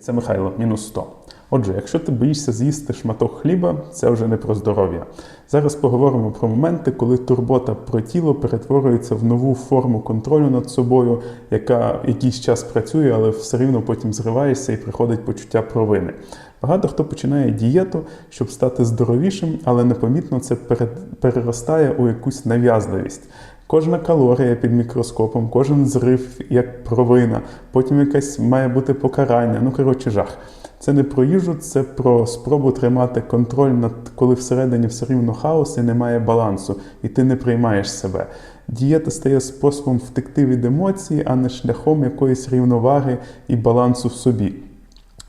Це Михайло, мінус 100. Отже, якщо ти боїшся з'їсти шматок хліба, це вже не про здоров'я. Зараз поговоримо про моменти, коли турбота про тіло перетворюється в нову форму контролю над собою, яка якийсь час працює, але все рівно потім зриваєшся і приходить почуття провини. Багато хто починає дієту, щоб стати здоровішим, але непомітно це переростає у якусь нав'язливість. Кожна калорія під мікроскопом, кожен зрив як провина, потім якесь має бути покарання. Ну коротше, жах. Це не про їжу, це про спробу тримати контроль над коли всередині все рівно хаос і немає балансу, і ти не приймаєш себе. Дієта стає способом втекти від емоцій, а не шляхом якоїсь рівноваги і балансу в собі.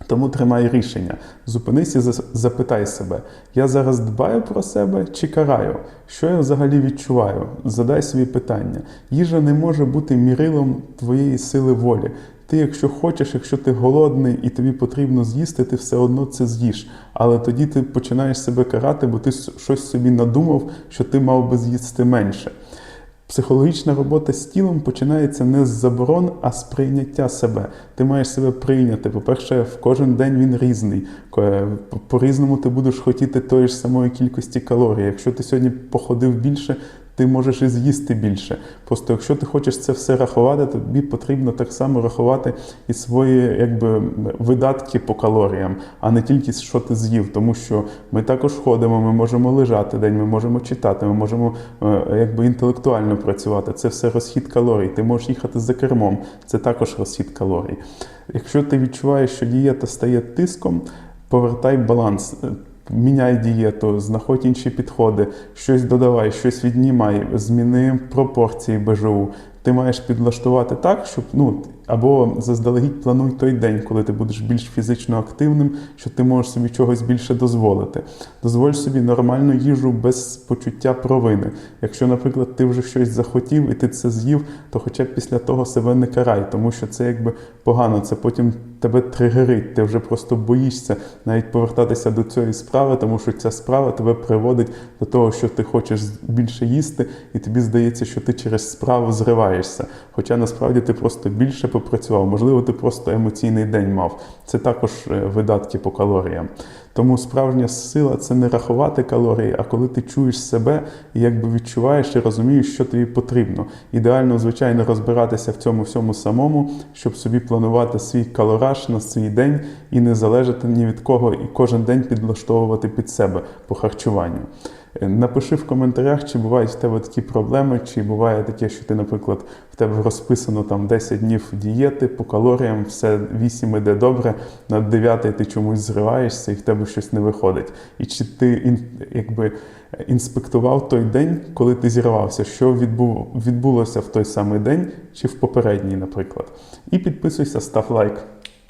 Тому тримай рішення. Зупинись і запитай себе: я зараз дбаю про себе чи караю? Що я взагалі відчуваю? Задай собі питання. Їжа не може бути мірилом твоєї сили волі. Ти, якщо хочеш, якщо ти голодний і тобі потрібно з'їсти, ти все одно це з'їш. Але тоді ти починаєш себе карати, бо ти щось собі надумав, що ти мав би з'їсти менше. Психологічна робота з тілом починається не з заборон, а з прийняття себе. Ти маєш себе прийняти. По-перше, в кожен день він різний. Ко- По-різному ти будеш хотіти тої ж самої кількості калорій. Якщо ти сьогодні походив більше, ти можеш і з'їсти більше. Просто якщо ти хочеш це все рахувати, тобі потрібно так само рахувати і свої якби, видатки по калоріям, а не тільки що ти з'їв. Тому що ми також ходимо, ми можемо лежати день, ми можемо читати, ми можемо е, якби інтелектуально працювати. Це все розхід калорій. Ти можеш їхати за кермом, це також розхід калорій. Якщо ти відчуваєш, що дієта стає тиском, повертай баланс. Міняй дієту, знаходь інші підходи, щось додавай, щось віднімай, зміни пропорції БЖУ. Ти маєш підлаштувати так, щоб ну або заздалегідь плануй той день, коли ти будеш більш фізично активним, що ти можеш собі чогось більше дозволити. Дозволь собі нормальну їжу без почуття провини. Якщо, наприклад, ти вже щось захотів і ти це з'їв, то хоча б після того себе не карай, тому що це якби погано, це потім тебе тригерить, ти вже просто боїшся навіть повертатися до цієї справи, тому що ця справа тебе приводить до того, що ти хочеш більше їсти, і тобі здається, що ти через справу зриваєшся. Хоча насправді ти просто більше попрацював, можливо, ти просто емоційний день мав. Це також е, видатки по калоріям. Тому справжня сила це не рахувати калорії, а коли ти чуєш себе і якби відчуваєш і розумієш, що тобі потрібно. Ідеально, звичайно, розбиратися в цьому всьому самому, щоб собі планувати свій калораж на свій день і не залежати ні від кого, і кожен день підлаштовувати під себе по харчуванню. Е, Напиши в коментарях, чи бувають в тебе такі проблеми, чи буває таке, що ти, наприклад, в тебе розписано там 10 днів дієти по калоріям, все 8 іде добре, на 9 ти чомусь зриваєшся і в тебе щось не виходить. І чи ти якби інспектував той день, коли ти зірвався, що відбулося в той самий день, чи в попередній, наприклад. І підписуйся, став лайк.